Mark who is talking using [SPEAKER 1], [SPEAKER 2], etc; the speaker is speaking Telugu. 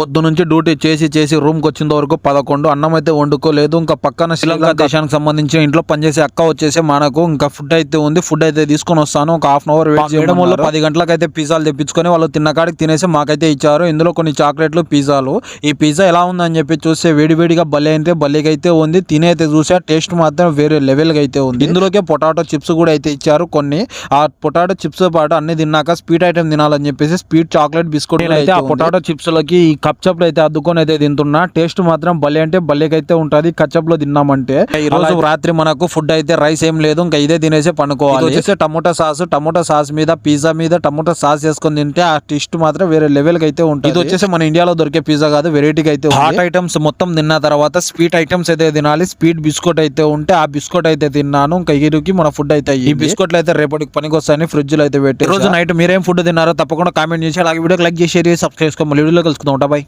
[SPEAKER 1] పొద్దు నుంచి డ్యూటీ చేసి చేసి రూమ్కి వచ్చిన వరకు పదకొండు అన్నం అయితే వండుకోలేదు ఇంకా పక్కన శ్రీలంక దేశానికి సంబంధించి ఇంట్లో పనిచేసే అక్క వచ్చేసి మనకు ఇంకా ఫుడ్ అయితే ఉంది ఫుడ్ అయితే తీసుకొని వస్తాను ఒక హాఫ్ అన్ అవర్ వెయిట్ చేయడం వల్ల పది గంటలకు అయితే పిజ్జాలు తెప్పించుకొని వాళ్ళు తిన్న కాడికి తినేసి మాకైతే ఇచ్చారు. ఇందులో కొన్ని చాక్లెట్లు పిజ్జాలు. ఈ పిజ్జా ఎలా ఉందని చెప్పి చూస్తే వేడి వేడిగా భలే అయితే భలేగా అయితే ఉంది. తినే అయితే చూసా టేస్ట్ మాత్రం వేరే లెవెల్గా అయితే ఉంది. ఇందులోకే పొటాటో చిప్స్ కూడా అయితే ఇచ్చారు కొన్ని. ఆ పొటాటో చిప్స్ పాటు అన్ని తిన్నాక స్వీట్ ఐటమ్ తినాలని చెప్పేసి స్వీట్ చాక్లెట్ బిస్కెట్ అయితే ఆ పొటాటో చిప్స్ లోకి ఈ కప్ చప్లు అయితే అద్దుకొని అయితే తింటున్నా. టేస్ట్ మాత్రం భలే అంటే భలేకైతే ఉంటది. కచ్చప్లో తిన్నామంటే. ఈ రోజు రాత్రి మనకు ఫుడ్ అయితే రైస్ ఏం లేదు. ఇంకా ఇదే తినేసి పండుకోవాలి. ఇది వచ్చేసి టమోటా సాస్ టమోటా సాస్ మీద పిజ్జా మీద టమోటా సాస్ వేసుకొని తింటే ఆ టేస్ట్ మాత్రం వేరే లెవెల్కి అయితే ఉంటుంది. ఇది వచ్చేసి మన ఇండియాలో దొరికే పిజ్జా కాదు వెరైటీగా అయితే హాట్ ఐటమ్స్ మొత్తం తిన్న తర్వాత స్వీట్ ఐటమ్స్ అయితే తినాలి. స్వీట్ బిస్కెట్ అయితే ఉంటే ఆ బిస్కెట్ అయితే తిన్నాను. ఇంకా ఇరుకి మన ఫుడ్ అయితే ఈ బిస్కెట్లు అయితే రేపటికి పనికి వస్తాయని ఫ్రిడ్జ్లో అయితే పెట్టి రోజు నైట్ మీరేం ఫుడ్ తిన్నారో తప్పకుండా కామెంట్ చేసి అలాగే వీడియోకి లైక్ చేసి సబ్స్క్రైబ్ చేసుకోమని వీడియోలో కలుసుకుందాం. బై